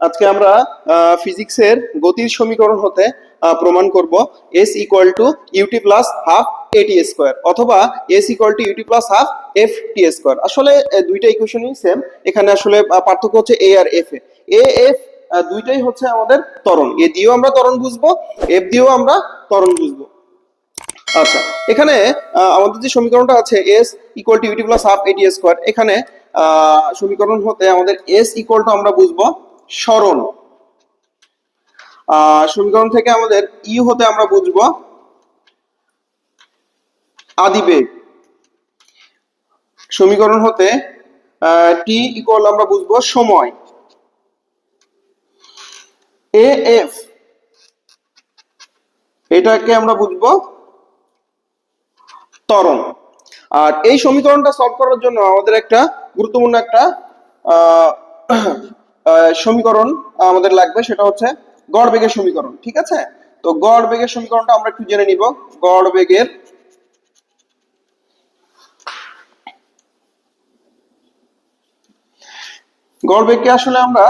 আজকে আমরা ফিজিক্সের গতির সমীকরণ হতে প্রমাণ করব। S equal to ut plus half at square অথবা s equal to ut plus half f t square আসলে দুইটা ইকুয়েশনই সেম এখানে আসলে পার্থক্য হচ্ছে এ আর এফ এ। এ এফ দুইটাই হচ্ছে আমাদের ত্বরণ। এ দিয়েও আমরা ত্বরণ বুঝব এফ দিয়েও আমরা ত্বরণ বুঝব। আচ্ছা এখানে আমাদের যে সমীকরণটা আছে s equal to ut plus half at square এখানে সমীকরণ হতে আমাদের এস ইকুয়াল টু আমরা বুঝব। আহ, সমীকরণ থেকে আমাদের ইউ হতে আমরা বুঝব আদিবেগ। সমীকরণ হতে টি ইকুয়াল আমরা বুঝব সময়। এ এফ এটাকে আমরা বুঝব ত্বরণ আর এই সমীকরণটা সলভ করার জন্য আমাদের একটা গুরুত্বপূর্ণ একটা সমীকরণ আমাদের লাগবে, সেটা হচ্ছে গড় বেগের সমীকরণ, ঠিক আছে? তো গড় বেগের সমীকরণটা আমরা একটু জেনে নিব। গড় বেগের গড় বেগকে আসলে আমরা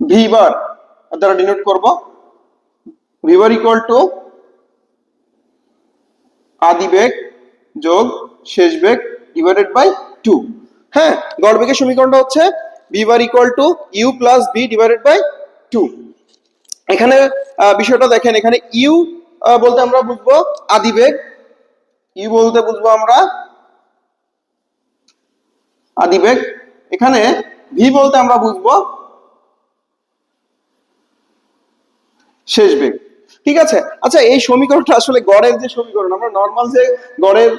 ভি বার দ্বারা ডিনোট করব। ভি বার ইকুয়াল টু আদি বেগ যোগ শেষ বেগ ডিভাইডেড বাই টু হ্যাঁ গড়বেগের সমীকরণটা হচ্ছে v bar equal to u plus v divided by two এখানে বিষয়টা দেখেন, এখানে ইউ বলতে আমরা বুঝব আদিবেগ ইউ বলতে বুঝব আমরা আদিবেগ। এখানে ভি বলতে আমরা বুঝব শেষ বেগ ঠিক আছে? আচ্ছা এই সমীকরণটা আসলে গড়ের যে সমীকরণ, আমরা নর্মাল যে গড়ের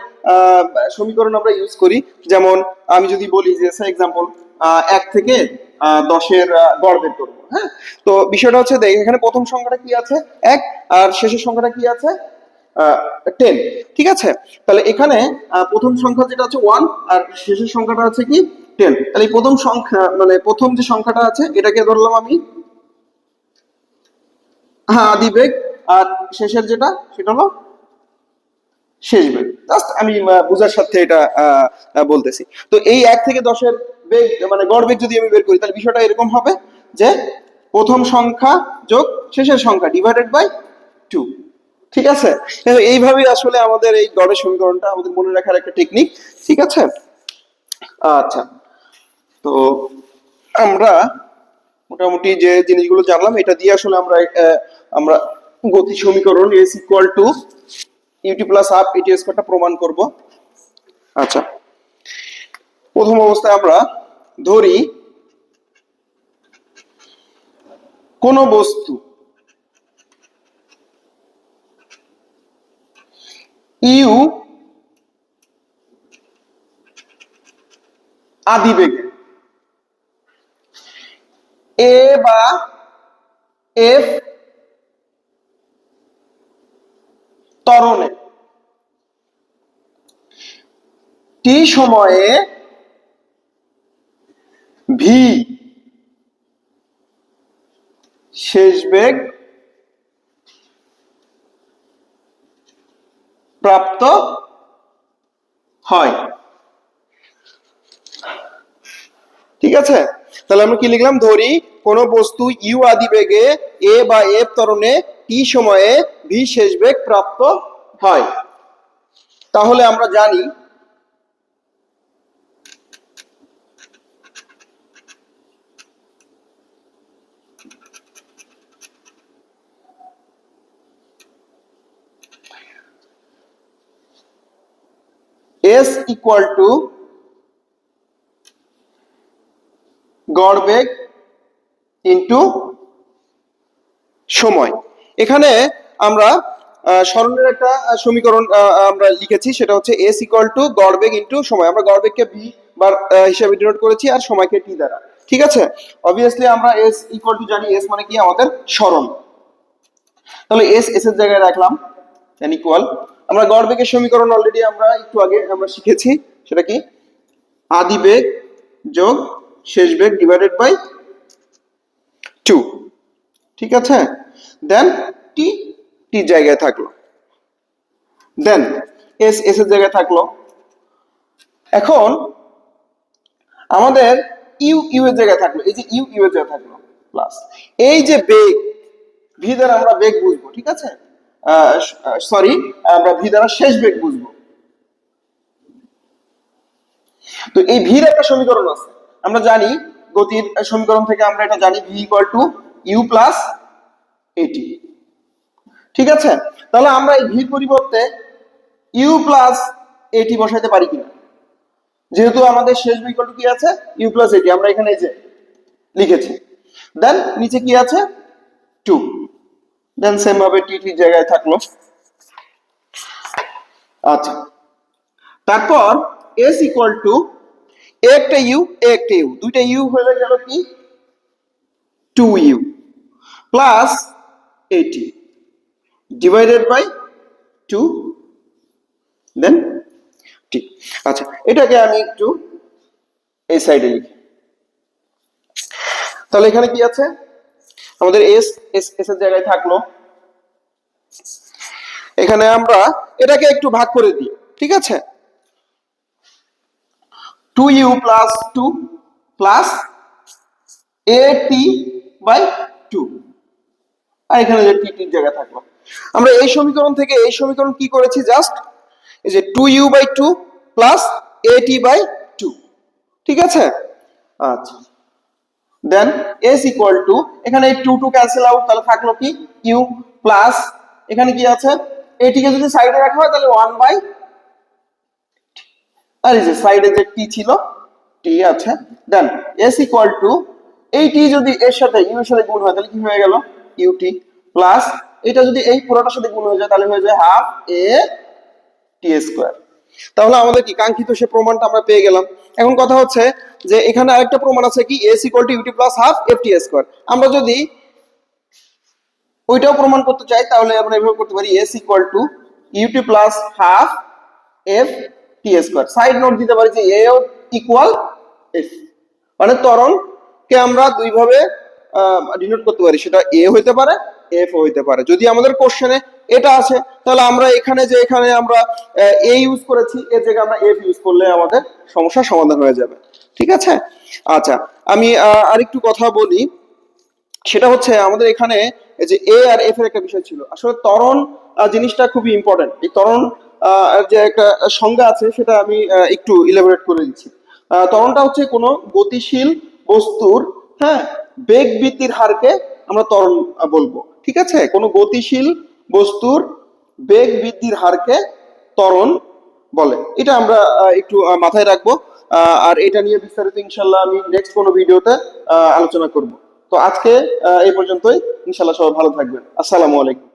সমীকরণ আমরা ইউজ করি, যেমন আমি যদি বলি যে এক্সাম্পল এক থেকে দশের গড় বের করব হ্যাঁ? তো বিষয়টা হচ্ছে দেখ, এখানে প্রথম সংখ্যাটা কি আছে? এক, আর শেষের সংখ্যাটা কি আছে? টেন ঠিক আছে? তাহলে এখানে প্রথম সংখ্যা যেটা আছে ওয়ান আর শেষের সংখ্যাটা আছে কি? টেন তাহলে এই প্রথম সংখ্যা মানে প্রথম যে সংখ্যাটা আছে, এটাকে ধরলাম আমি হ্যাঁ আদি বেগ আর শেষের যেটা, সেটা হলো শেষ বেগ। জাস্ট আমি বোঝার সাথে এটা বলতেছি। তো এই এক থেকে দশের বেগ মানে গড় বেগ যদি আমি বের করি, তাহলে বিষয়টা এরকম হবে যে প্রথম সংখ্যা যোগ শেষের সংখ্যা ডিভাইডেড বাই টু ঠিক আছে? এইভাবেই আসলে আমাদের এই গড়ের সমীকরণটা আমাদের মনে রাখার একটা টেকনিক ঠিক আছে? আচ্ছা। তো আমরা মোটামুটি যে জিনিসগুলো জানলাম, এটা দিয়ে আসলে আমরা আমরা গতি সমীকরণ s equal to ut plus half at স্কোয়ারটা প্রমাণ করব। আচ্ছা। প্রথম অবস্থায় আমরা ধরি কোন বস্তু ইউ আদিবেগে। এ বা এফ ত্বরণে। টি সময়ে ভি শেষ বেগ প্রাপ্ত হয়। ঠিক আছে? তাহলে আমরা কি লিখলাম? ধরি কোন বস্তু ইউ আদি বেগে এ বা এফ তরণে টি সময়ে ভি শেষ বেগ প্রাপ্ত হয়। তাহলে আমরা জানি এস ইকুয়াল টু গড় বেগ ইন্টু সময়। এখানে আমরা আহ, সরণের একটা সমীকরণ আমরা লিখেছি সেটা হচ্ছে এস ইকুয়াল টু গড়বেগ ইন্টু সময়। আমরা গড়বেগকে ভি বার হিসাবে ডিনোট করেছি আর সময়কে টি দ্বারা। ঠিক আছে? অবভিয়াসলি আমরা এস ইকুয়াল টু জানি এস মানে কি? আমাদের সরণ তাহলে এস এস এর জায়গায় রাখলাম এন ইকুয়াল আমরা গড় বেগের সমীকরণ অলরেডি আমরা একটু আগে আমরা শিখেছি। সেটা কি? আদি বেগ যোগ শেষ বেগ ডিভাইডেড বাই টু ঠিক আছে? দেন টি টি জায়গায় থাকল। দেন এস এস এর জায়গায় থাকল। এখন, আমাদের ইউ ইউ এর জায়গায় থাকল। এই যে ইউ ইউ এর জায়গায় থাকল। প্লাস এই যে বেগ ভি দ্বারা আমরা বেগ বুঝব, ঠিক আছে? সরি আমরা ভি দ্বারা শেষ বেগ বুঝব। তো এই ভির একটা সমীকরণ আছে। আমরা জানি গতির সমীকরণ থেকে আমরা এটা জানি v equal to u plus at ঠিক আছে? তাহলে আমরা এই ভির পরিবর্তে ইউ প্লাস এটি বসাইতে পারি কিনা? যেহেতু আমাদের শেষ বিকল্প কি আছে? ইউ প্লাস এটি আমরা এখানে যে লিখেছি। দেন নিচে কি আছে? টু দেন সেম ভাবে টি ঠিক জায়গায় থাকল। আচ্ছা। তারপর এস ইকুয়াল টু একটা ইউ একটা ইউ দুইটা ইউ হয়ে গেল কি? Two u plus at divided by two then ঠিক আচ্ছা এটাকে আমি একটু এই সাইডে লিখি। তাহলে এখানে কি আছে? আমাদের এস এস এস এর জায়গায় থাকল। এখানে আমরা এটাকে একটু ভাগ করে দিই, ঠিক আছে? Two u plus two plus a t by two আর এখানে যে টি টির জায়গা থাকল। আমরা এই সমীকরণ থেকে এই সমীকরণ কি করেছি জাস্ট? এই যে two u by two plus a t by two. ঠিক আছে? আচ্ছা। দেন এস ইকুয়াল টু, এখানে টু টু ক্যান্সেল আউট, তাহলে থাকল কি? ইউ প্লাস, এখানে কি আছে? এটিকে যদি সাইডে রাখা হয়, তাহলে ওয়ান বাই আর এই যে সাইডে যে টি ছিল, টি আছে। দেন এস ইকুয়াল টু, এই টি যদি এর সাথে, ইউ এর সাথে গুণ হয়, তাহলে কি হয়ে গেল? ইউটি প্লাস এটা যদি এই পুরোটার সাথে গুণ হয়ে যায়, তাহলে হয়ে যায় হাফ এ টি স্কোয়ার তাহলে আমাদের কি? কাঙ্ক্ষিত সে প্রমাণটা আমরা পেয়ে গেলাম। এখন কথা হচ্ছে যে এখানে আরেকটা প্রমাণ আছে কি? S equal to ut plus half f t square আমরা যদি ওইটাও প্রমাণ করতে চাই, তাহলে আমরা এভাবে করতে পারি s equal to ut plus half f t square side note দিতে পারি যে এ ইকুয়াল এফ মানে ত্বরণ কে আমরা দুইভাবে ডিনোট করতে পারি। সেটা এ হইতে পারে এফ হইতে পারে। যদি আমাদের কোশ্চেনে এটা আছে তাহলে আমরা এখানে যে এখানে আমরা এ ইউজ করেছি এর জায়গায় আমরা এফ ইউজ করলে আমাদের সমস্যার সমাধান হয়ে যাবে। ঠিক আছে? আচ্ছা আমি আরেকটু কথা বলি। সেটা হচ্ছে আমাদের এখানে যে এ আর এফ এর একটা বিষয় ছিল। আসলে ত্বরণ আহ, জিনিসটা খুবই ইম্পর্টেন্ট এই ত্বরণ আহ, যে একটা সংজ্ঞা আছে সেটা আমি একটু ইলাবোরেট করে দিচ্ছি। আহ, ত্বরণটা হচ্ছে কোনো গতিশীল বস্তুর হ্যাঁ বেগ বৃদ্ধির হারকে আমরা ত্বরণ বলব। ঠিক আছে? কোনো গতিশীল বস্তুর বেগ বৃদ্ধির হারকে ত্বরণ বলে। এটা আমরা একটু মাথায় রাখব। আর এটা নিয়ে বিস্তারিত ইনশাল্লাহ আমি নেক্সট কোনো ভিডিওতে আলোচনা করব। তো আজকে এই পর্যন্তই। ইনশাল্লাহ সবাই ভালো থাকবেন। আসসালামু আলাইকুম।